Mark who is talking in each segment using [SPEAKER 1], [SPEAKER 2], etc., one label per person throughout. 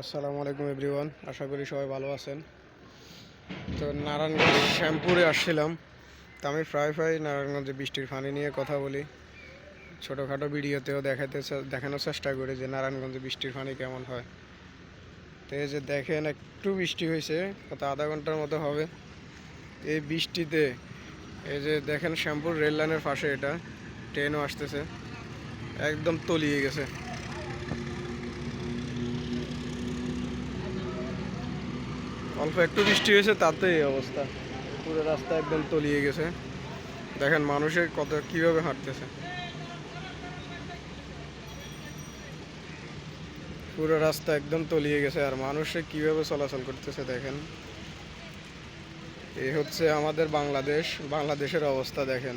[SPEAKER 1] আসসালামু আলাইকুম, এভরিওয়ান। আশা করি সবাই ভালো আছেন। তো নারায়ণগঞ্জ শ্যামপুরে আসছিলাম। তো আমি প্রায় প্রায় নারায়ণগঞ্জে বৃষ্টির পানি নিয়ে কথা বলি। ছোটোখাটো ভিডিওতেও দেখাতে দেখানোর চেষ্টা করি যে নারায়ণগঞ্জে বৃষ্টির পানি কেমন হয়। তো এই যে দেখেন, একটু বৃষ্টি হয়েছে, কত আধা ঘণ্টার মতো হবে। এই বৃষ্টিতে, এই যে দেখেন শ্যামপুর রেল লাইনের পাশে এটা, ট্রেনও আসতেছে। একদম তলিয়ে গেছে। অল্প একটু বৃষ্টি হয়েছে তাতে এই অবস্থা। পুরো রাস্তা একদম তলিয়ে গেছে। দেখেন মানুষের কত কীভাবে হাঁটতেছে। পুরো রাস্তা একদম তলিয়ে গেছে, আর মানুষে কীভাবে চলাচল করতেছে দেখেন। এই হচ্ছে আমাদের বাংলাদেশ। বাংলাদেশের অবস্থা দেখেন।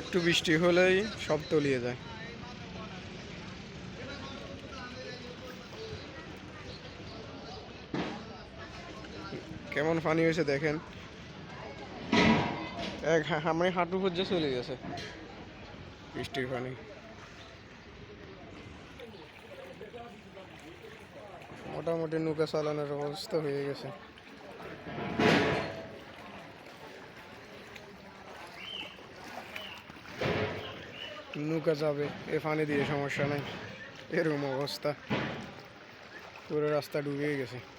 [SPEAKER 1] একটু বৃষ্টি হলেই সব তলিয়ে যায়। কেমন পানি হয়েছে দেখেন। এক হা- আমি হাঁটু পর্যন্ত চলে গেছে। বৃষ্টির পানি। মোটামুটি নৌকা চালানোর অবস্থা হয়ে গেছে। নৌকা যাবে, এ পানি দিয়ে সমস্যা নাই। এরকম অবস্থা। পুরো রাস্তা ডুবে গেছে।